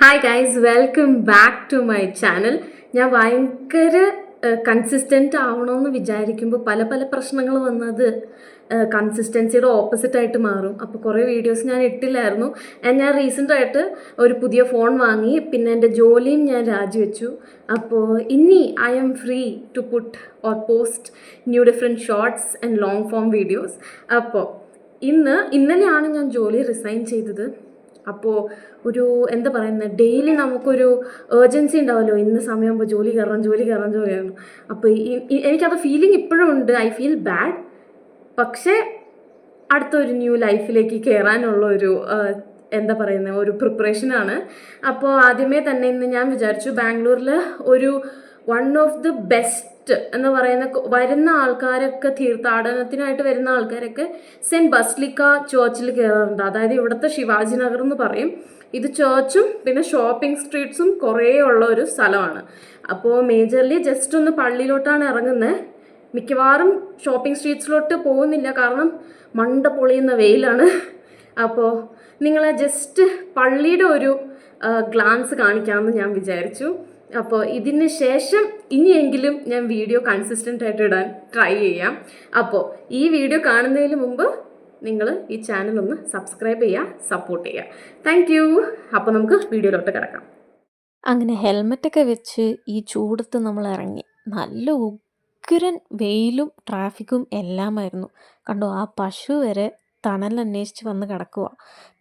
Hi guys welcome back to my channel ഞാൻ ഭയങ്കര consistent ആവണമെന്ന് വിചാരിക്കുമ്പോൾ പല പല പ്രശ്നങ്ങൾ വന്നത് കൺസിസ്റ്റൻസിയുടെ ഓപ്പോസിറ്റായിട്ട് മാറും. അപ്പോൾ കുറേ വീഡിയോസ് ഞാൻ ഇട്ടില്ലായിരുന്നു. ഞാൻ റീസെന്റായിട്ട് ഒരു പുതിയ ഫോൺ വാങ്ങി. പിന്നെ എന്റെ ജോലിയും ഞാൻ രാജിവെച്ചു. അപ്പോൾ ഇനി I am free to put or post new different shorts and long form videos അപ്പോൾ ഇന്ന് ഇന്നലെയാണ് ഞാൻ ജോലി റിസൈൻ ചെയ്തത്. അപ്പോൾ ഒരു എന്താ പറയുന്നത് ഡെയിലി നമുക്കൊരു ഏർജൻസി ഉണ്ടാവുമല്ലോ ഇന്ന് സമയമാകുമ്പോൾ ജോലി കയറണം ജോലി കയറണം ജോലി കയറണം. അപ്പോൾ എനിക്കത് ഫീലിംഗ് ഇപ്പോഴും ഉണ്ട്. ഐ ഫീൽ ബാഡ് പക്ഷേ അടുത്തൊരു ന്യൂ ലൈഫിലേക്ക് കയറാനുള്ള ഒരു എന്താ പറയുന്നത് ഒരു പ്രിപ്പറേഷനാണ് അപ്പോൾ ആദ്യമേ തന്നെ ഇന്ന് ഞാൻ വിചാരിച്ചു ബാംഗ്ലൂരിൽ ഒരു വൺ ഓഫ് ദി ബെസ്റ്റ് എന്ന് പറയുന്ന വരുന്ന ആൾക്കാരൊക്കെ തീർത്ഥാടനത്തിനായിട്ട് വരുന്ന ആൾക്കാരൊക്കെ സെന്റ് ബസ്ലിക്ക ചേർച്ചിൽ കയറാറുണ്ട് അതായത് ഇവിടുത്തെ ശിവാജി നഗർ എന്ന് പറയും. ഇത് ചേർച്ചും പിന്നെ ഷോപ്പിംഗ് സ്ട്രീറ്റ്സും കുറേ ഉള്ള ഒരു സ്ഥലമാണ്. അപ്പോൾ മേജർലി ജസ്റ്റ് ഒന്ന് പള്ളിയിലോട്ടാണ് ഇറങ്ങുന്നത് മിക്കവാറും ഷോപ്പിംഗ് സ്ട്രീറ്റ്സിലോട്ട് പോകുന്നില്ല. കാരണം മണ്ട പൊളിയുന്ന വെയിലാണ്. അപ്പോൾ നിങ്ങളെ ജസ്റ്റ് പള്ളിയുടെ ഒരു ഗ്ലാൻസ് കാണിക്കാമെന്ന് ഞാൻ വിചാരിച്ചു. അപ്പോൾ ഇതിന് ശേഷം ഇനിയെങ്കിലും ഞാൻ വീഡിയോ കൺസിസ്റ്റന്റ് ആയിട്ട് ഇടാൻ ട്രൈ ചെയ്യാം. അപ്പോൾ ഈ വീഡിയോ കാണുന്നതിന് മുമ്പ് നിങ്ങൾ ഈ ചാനൽ ഒന്ന് സബ്സ്ക്രൈബ് ചെയ്യുക സപ്പോർട്ട് ചെയ്യുക. താങ്ക് യു അപ്പോൾ നമുക്ക് വീഡിയോയിലോട്ട് കിടക്കാം. അങ്ങനെ ഹെൽമെറ്റൊക്കെ വെച്ച് ഈ ചൂടത്ത് നമ്മൾ ഇറങ്ങി. നല്ല ഉഗ്രൻ വെയിലും ട്രാഫിക്കും എല്ലാമായിരുന്നു. കണ്ടോ ആ പശു വരെ തണലന്വേഷിച്ച് വന്ന് കിടക്കുക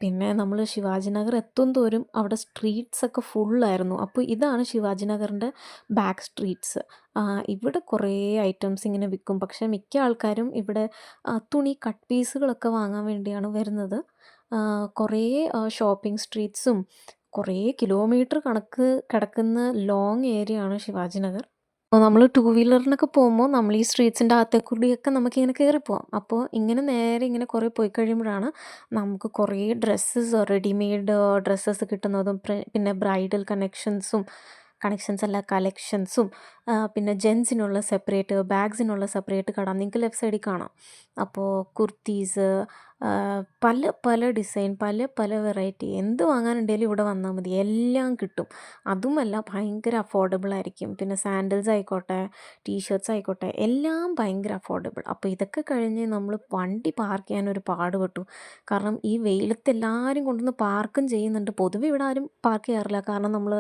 പിന്നെ നമ്മൾ ശിവാജിനഗർ എത്തും തോറും അവിടെ സ്ട്രീറ്റ്സ് ഒക്കെ ഫുള്ളായിരുന്നു അപ്പോൾ ഇതാണ് ശിവാജിനഗറിന്റെ ബാക്ക് സ്ട്രീറ്റ്സ് ഇവിടെ കുറേ ഐറ്റംസ് ഇങ്ങനെ വിൽക്കും. പക്ഷേ മിക്ക ആൾക്കാരും ഇവിടെ തുണി കട്ട് പീസുകളൊക്കെ വാങ്ങാൻ വേണ്ടിയാണ് വരുന്നത്. കുറേ ഷോപ്പിംഗ് സ്ട്രീറ്റ്സും കുറേ കിലോമീറ്റർ കണക്ക് കിടക്കുന്ന ലോങ് ഏരിയ ആണ് ശിവാജി നഗർ അപ്പോൾ നമ്മൾ ടൂ വീലറിനൊക്കെ പോകുമ്പോൾ നമ്മൾ ഈ സ്ട്രീറ്റ്സിന്റെ അകത്തെ കൂടിയൊക്കെ നമുക്ക് ഇങ്ങനെ കയറിപ്പോവാം പോവാം. അപ്പോൾ ഇങ്ങനെ നേരെ ഇങ്ങനെ കുറേ പോയി കഴിയുമ്പോഴാണ് നമുക്ക് കുറേ ഡ്രസ്സസ് റെഡിമെയ്ഡ് ഡ്രസ്സസ് കിട്ടുന്നതും പിന്നെ ബ്രൈഡൽ കണക്ഷൻസും കണക്ഷൻസ് അല്ല കളക്ഷൻസും പിന്നെ ജെൻസിനുള്ള സെപ്പറേറ്റ് ബാഗ്സിനുള്ള സെപ്പറേറ്റ് കട. നിങ്ങൾക്ക് ലെഫ്റ്റ് സൈഡിൽ കാണാം. അപ്പോൾ കുർത്തീസ് പല പല ഡിസൈൻ പല പല വെറൈറ്റി എന്ത് വാങ്ങാനുണ്ടെങ്കിലും ഇവിടെ വന്നാൽ മതി. എല്ലാം കിട്ടും. അതുമല്ല ഭയങ്കര അഫോർഡബിൾ ആയിരിക്കും. പിന്നെ സാൻഡിൽസ് ആയിക്കോട്ടെ ടീഷർട്ട്സ് ആയിക്കോട്ടെ എല്ലാം ഭയങ്കര അഫോർഡബിൾ അപ്പോൾ ഇതൊക്കെ കഴിഞ്ഞ് നമ്മൾ വണ്ടി പാർക്ക് ചെയ്യാൻ ഒരു പാട് പാടുപെട്ടു. കാരണം ഈ വെയിലത്ത് എല്ലാവരും കൊണ്ടുവന്ന് പാർക്കും ചെയ്യുന്നുണ്ട്. പൊതുവെ ഇവിടെ ആരും പാർക്ക് ചെയ്യാറില്ല. കാരണം നമ്മൾ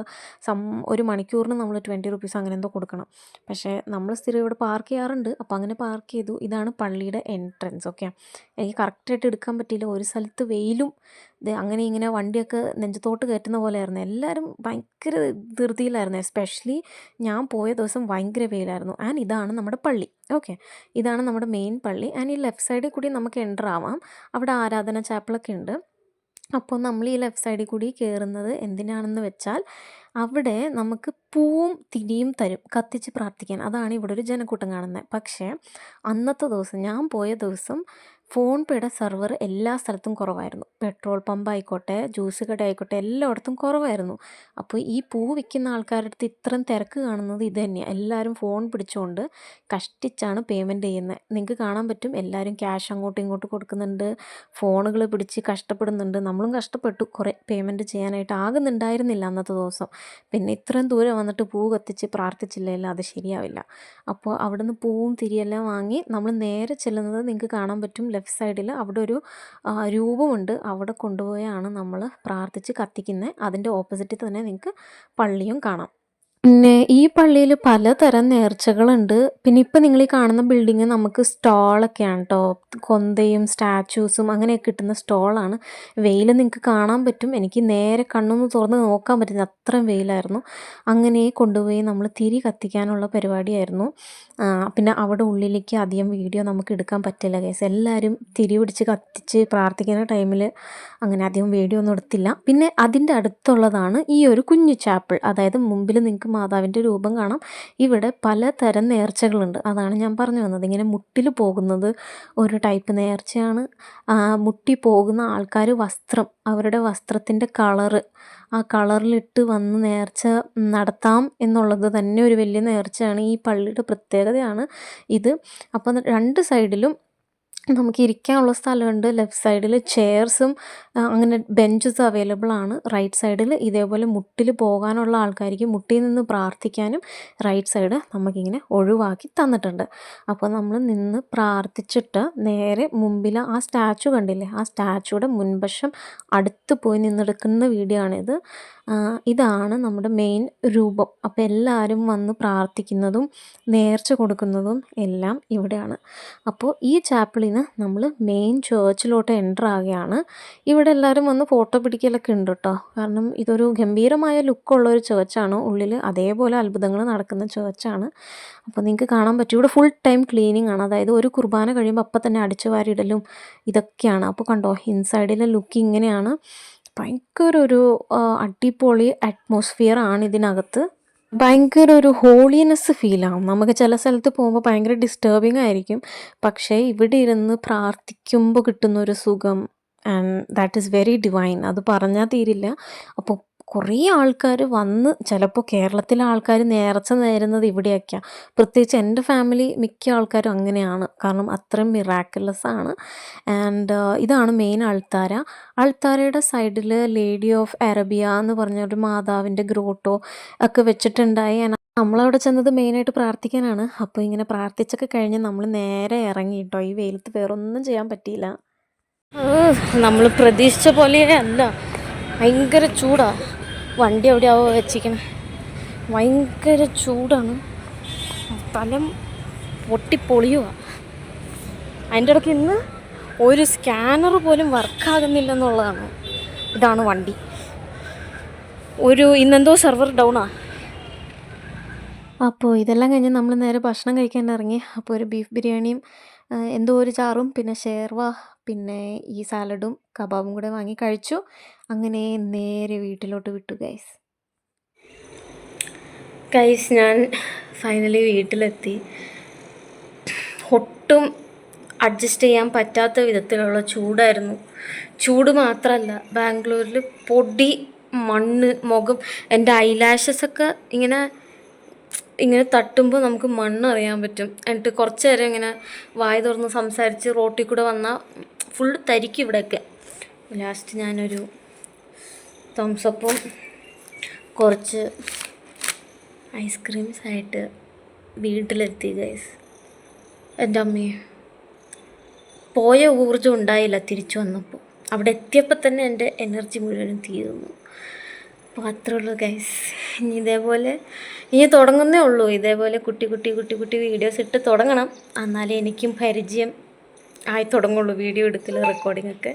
സം ഒരു മണിക്കൂറിന് നമ്മൾ ട്വന്റി റുപ്പീസ് അങ്ങനെ എന്തോ കൊടുക്കണം. പക്ഷേ നമ്മൾ സ്ഥിരം ഇവിടെ പാർക്ക് ചെയ്യാറുണ്ട്. അപ്പോൾ അങ്ങനെ പാർക്ക് ചെയ്തു. ഇതാണ് പള്ളിയുടെ എൻട്രൻസ് ഓക്കെ എനിക്ക് കറക്റ്റായിട്ട് എടുക്കാൻ പറ്റിയില്ല. ഒരു സ്ഥലത്ത് വെയിലും ഇത് അങ്ങനെ ഇങ്ങനെ വണ്ടിയൊക്കെ നെഞ്ചത്തോട്ട് കയറ്റുന്ന പോലെയായിരുന്നു. എല്ലാവരും ഭയങ്കര ധൃതിയിലായിരുന്നു. എസ്പെഷ്യലി ഞാൻ പോയ ദിവസം ഭയങ്കര വെയിലായിരുന്നു. ആൻഡ് ഇതാണ് നമ്മുടെ പള്ളി. ഓക്കെ ഇതാണ് നമ്മുടെ മെയിൻ പള്ളി. ആൻഡ് ഈ ലെഫ്റ്റ് സൈഡിൽ കൂടി നമുക്ക് എന്റർ ആവാം. അവിടെ ആരാധന ചാപ്പിളൊക്കെ ഉണ്ട്. അപ്പോൾ നമ്മൾ ഈ ലെഫ്റ്റ് സൈഡിൽ കൂടി കയറുന്നത് എന്തിനാണെന്ന് വെച്ചാൽ അവിടെ നമുക്ക് പൂവും തിരിയും തരും. കത്തിച്ച് പ്രാർത്ഥിക്കാൻ. അതാണ് ഇവിടെ ഒരു ജനക്കൂട്ടം കാണുന്നത്. പക്ഷേ അന്നത്തെ ദിവസം ഞാൻ പോയ ദിവസം ഫോൺ പേയുടെ സെർവർ എല്ലാ സ്ഥലത്തും കുറവായിരുന്നു. പെട്രോൾ പമ്പ് ആയിക്കോട്ടെ ജ്യൂസ് കട ആയിക്കോട്ടെ എല്ലായിടത്തും കുറവായിരുന്നു. അപ്പോൾ ഈ പൂ വിൽക്കുന്ന ആൾക്കാരുടെ അടുത്ത് ഇത്രയും തിരക്ക് കാണുന്നത് ഇത് തന്നെയാണ് എല്ലാവരും ഫോൺ പിടിച്ചുകൊണ്ട് കഷ്ടിച്ചാണ് പേയ്മെന്റ് ചെയ്യുന്നത് നിങ്ങൾക്ക് കാണാൻ പറ്റും എല്ലാവരും ക്യാഷ് അങ്ങോട്ടും ഇങ്ങോട്ടും കൊടുക്കുന്നുണ്ട് ഫോണുകൾ പിടിച്ച് കഷ്ടപ്പെടുന്നുണ്ട്. നമ്മളും കഷ്ടപ്പെട്ടു. കുറേ പേയ്മെന്റ് ചെയ്യാനായിട്ട് ആകുന്നുണ്ടായിരുന്നില്ല അന്നത്തെ ദിവസം. പിന്നെ ഇത്രയും ദൂരെ വന്നിട്ട് പൂ കത്തിച്ച് പ്രാർത്ഥിച്ചില്ലെങ്കിൽ അത് ശരിയാവില്ല. അപ്പോൾ അവിടുന്ന് പൂവും തിരിയെല്ലാം വാങ്ങി നമ്മൾ നേരെ ചെല്ലുന്നത് നിങ്ങൾക്ക് കാണാൻ പറ്റും ലെഫ്റ്റ് സൈഡിൽ അവിടെ ഒരു രൂപമുണ്ട്. അവിടെ കൊണ്ടുപോയാണ് നമ്മൾ പ്രാർത്ഥിച്ച് കത്തിക്കുന്നത് അതിന്റെ ഓപ്പോസിറ്റിൽ തന്നെ നിങ്ങൾക്ക് പള്ളിയും കാണാം. പിന്നെ ഈ പള്ളിയിൽ പലതരം നേർച്ചകളുണ്ട്. പിന്നെ ഇപ്പം നിങ്ങൾ ഈ കാണുന്ന ബിൽഡിങ് നമുക്ക് സ്റ്റോളൊക്കെയാണ് കേട്ടോ കൊന്തയും സ്റ്റാച്യൂസും അങ്ങനെയൊക്കെ കിട്ടുന്ന സ്റ്റോളാണ് വെയിൽ നിങ്ങൾക്ക് കാണാൻ പറ്റും. എനിക്ക് നേരെ കണ്ണൊന്ന് തുറന്ന് നോക്കാൻ പറ്റുന്ന അത്രയും വെയിലായിരുന്നു. അങ്ങനെ കൊണ്ടുപോയി നമ്മൾ തിരി കത്തിക്കാനുള്ള പരിപാടിയായിരുന്നു. പിന്നെ അവിടെ ഉള്ളിലേക്ക് അധികം വീഡിയോ നമുക്ക് എടുക്കാൻ പറ്റില്ല കേസ് എല്ലാവരും തിരി പിടിച്ച് കത്തിച്ച് പ്രാർത്ഥിക്കുന്ന ടൈമിൽ അങ്ങനെ അധികം വീഡിയോ ഒന്നും എടുത്തില്ല. പിന്നെ അതിന്റെ അടുത്തുള്ളതാണ് ഈ ഒരു കുഞ്ഞു ചാപ്പിൾ അതായത് മുമ്പിൽ നിങ്ങൾക്ക് മാതാവിന്റെ രൂപം കാണാം. ഇവിടെ പലതരം നേർച്ചകളുണ്ട്. അതാണ് ഞാൻ പറഞ്ഞു വന്നത്. ഇങ്ങനെ മുട്ടിൽ പോകുന്നത് ഒരു ടൈപ്പ് നേർച്ചയാണ്. മുട്ടി പോകുന്ന ആൾക്കാർ വസ്ത്രം അവരുടെ വസ്ത്രത്തിന്റെ കളറ്. ആ കളറിലിട്ട് വന്ന് നേർച്ച നടത്താം എന്നുള്ളത് തന്നെ ഒരു വലിയ നേർച്ചയാണ്. ഈ പള്ളിയുടെ പ്രത്യേകതയാണ് ഇത്. അപ്പം രണ്ട് സൈഡിലും നമുക്ക് ഇരിക്കാനുള്ള സ്ഥലമുണ്ട്. ലെഫ്റ്റ് സൈഡിൽ ചെയർസും അങ്ങനെ ബെഞ്ചസ് അവൈലബിൾ ആണ്. റൈറ്റ് സൈഡിൽ ഇതേപോലെ മുട്ടിൽ പോകാനുള്ള ആൾക്കാർക്ക് മുട്ടിൽ നിന്ന് പ്രാർത്ഥിക്കാനും റൈറ്റ് സൈഡ് നമുക്കിങ്ങനെ ഒഴിവാക്കി തന്നിട്ടുണ്ട്. അപ്പോൾ നമ്മൾ നിന്ന് പ്രാർത്ഥിച്ചിട്ട് നേരെ മുമ്പിൽ ആ സ്റ്റാച്ചു കണ്ടില്ലേ? ആ സ്റ്റാച്ചുയുടെ മുൻവശം അടുത്ത് പോയി നിന്നെടുക്കുന്ന വീഡിയോ ആണിത്. ഇതാണ് നമ്മുടെ മെയിൻ രൂപം. അപ്പോൾ എല്ലാവരും വന്ന് പ്രാർത്ഥിക്കുന്നതും നേർച്ച കൊടുക്കുന്നതും എല്ലാം ഇവിടെയാണ്. അപ്പോൾ ഈ ചാപ്പിളിൽ നിന്ന് നമ്മൾ മെയിൻ ചേർച്ചിലോട്ട് എന്റർ ആവുകയാണ്. ഇവിടെ എല്ലാവരും വന്ന് ഫോട്ടോ പിടിക്കലൊക്കെ ഉണ്ട് കേട്ടോ കാരണം ഇതൊരു ഗംഭീരമായ ലുക്കുള്ള ഒരു ചേർച്ചാണ് ഉള്ളിൽ അതേപോലെ അത്ഭുതങ്ങൾ നടക്കുന്ന ചേർച്ചാണ് അപ്പോൾ നിങ്ങൾക്ക് കാണാൻ പറ്റും. ഇവിടെ ഫുൾ ടൈം ക്ലീനിങ് ആണ്. അതായത് ഒരു കുർബാന കഴിയുമ്പോൾ അപ്പം തന്നെ അടിച്ചു വാരിയിടലും ഇതൊക്കെയാണ്. അപ്പോൾ കണ്ടോ ഇൻസൈഡിലെ ലുക്ക് ഇങ്ങനെയാണ്. ഭയങ്കര ഒരു അടിപൊളി അറ്റ്മോസ്ഫിയർ ആണ് ഇതിനകത്ത്. ഭയങ്കര ഒരു ഹോളിനെസ് ഫീലാകും നമുക്ക് ചില സ്ഥലത്ത് പോകുമ്പോൾ ഭയങ്കര ഡിസ്റ്റർബിങ് ആയിരിക്കും. പക്ഷേ ഇവിടെ ഇരുന്ന് പ്രാർത്ഥിക്കുമ്പോൾ കിട്ടുന്ന ഒരു സുഖം and that is very divine അത് പറഞ്ഞാൽ തീരില്ല. അപ്പോൾ കുറേ ആൾക്കാർ വന്ന് ചിലപ്പോൾ കേരളത്തിലെ ആൾക്കാർ നേർച്ച നേരുന്നത് ഇവിടെയൊക്കെയാണ് പ്രത്യേകിച്ച് എന്റെ ഫാമിലി മിക്ക ആൾക്കാരും അങ്ങനെയാണ്. കാരണം അത്രയും മിറാക്കുലസ് ആണ്. ആൻഡ് ഇതാണ് മെയിൻ അൾത്താര അൾത്താരയുടെ സൈഡിൽ ലേഡി ഓഫ് അറബിയ എന്ന് പറഞ്ഞ ഒരു മാതാവിന്റെ ഗ്രോട്ടോ ഒക്കെ വെച്ചിട്ടുണ്ടായി. നമ്മളവിടെ ചെന്നത് മെയിനായിട്ട് പ്രാർത്ഥിക്കാനാണ്. അപ്പോൾ ഇങ്ങനെ പ്രാർത്ഥിച്ചൊക്കെ കഴിഞ്ഞ് നമ്മൾ നേരെ ഇറങ്ങി കേട്ടോ ഈ വെയിലത്ത് വേറൊന്നും ചെയ്യാൻ പറ്റിയില്ല. നമ്മൾ പ്രതീക്ഷിച്ച പോലെ അല്ല. ഭയങ്കര ചൂടാണ് വണ്ടി എവിടെയാവോ വെച്ചിരിക്കണേ. ഭയങ്കര ചൂടാണ്. തലം പൊട്ടിപ്പൊളിയുക അതിന്റെ ഇടയ്ക്ക് ഇന്ന് ഒരു സ്കാനർ പോലും വർക്കാകുന്നില്ലെന്നുള്ളതാണ്. ഇതാണ് വണ്ടി. ഒരു ഇന്നെന്തോ സെർവർ ഡൗണാ. അപ്പോൾ ഇതെല്ലാം കഴിഞ്ഞ് നമ്മൾ നേരെ ഭക്ഷണം കഴിക്കാൻ ഇറങ്ങി. അപ്പോൾ ഒരു ബീഫ് ബിരിയാണിയും എന്തോ ഒരു ചാറും പിന്നെ ഷേർവ പിന്നെ ഈ സാലഡും കബാബും കൂടെ വാങ്ങി കഴിച്ചു. അങ്ങനെ നേരെ വീട്ടിലോട്ട് വിട്ടു ഗൈസ് ഗൈസ് ഞാൻ ഫൈനലി വീട്ടിലെത്തി. ഒട്ടും അഡ്ജസ്റ്റ് ചെയ്യാൻ പറ്റാത്ത വിധത്തിലുള്ള ചൂടായിരുന്നു. ചൂട് മാത്രമല്ല ബാംഗ്ലൂരിൽ പൊടി മണ്ണ് മുഖം എന്റെ ഐലാഷസൊക്കെ ഇങ്ങനെ ഇങ്ങനെ തട്ടുമ്പോൾ നമുക്ക് മണ്ണ് അറിയാൻ പറ്റും. എന്നിട്ട് കുറച്ച് നേരം ഇങ്ങനെ വായ തുറന്ന് സംസാരിച്ച് റോട്ടിൽ കൂടെ വന്നാൽ ഫുൾ തരിക്കും ഇവിടെയൊക്കെ. ലാസ്റ്റ് ഞാനൊരു തംസപ്പും കുറച്ച് ഐസ്ക്രീംസ് ആയിട്ട് വീട്ടിലെത്തി ഗൈസ് എന്റെ അമ്മയെ പോയ ഊർജം ഉണ്ടായില്ല തിരിച്ചു വന്നപ്പോൾ. അവിടെ എത്തിയപ്പോൾ തന്നെ എന്റെ എനർജി മുഴുവനും തീരുന്നു അപ്പോൾ അത്രേ ഉള്ളൂ ഗൈസ് ഇനി ഇതേപോലെ ഇനി തുടങ്ങുന്നേ ഉള്ളൂ. ഇതേപോലെ കുട്ടി കുട്ടി കുട്ടി കുട്ടി വീഡിയോസ് ഇട്ട് തുടങ്ങണം. എന്നാലേ എനിക്കും പരിചയം ആയി തുടങ്ങുള്ളൂ വീഡിയോ എടുക്കൽ റെക്കോർഡിംഗ് ഒക്കെ.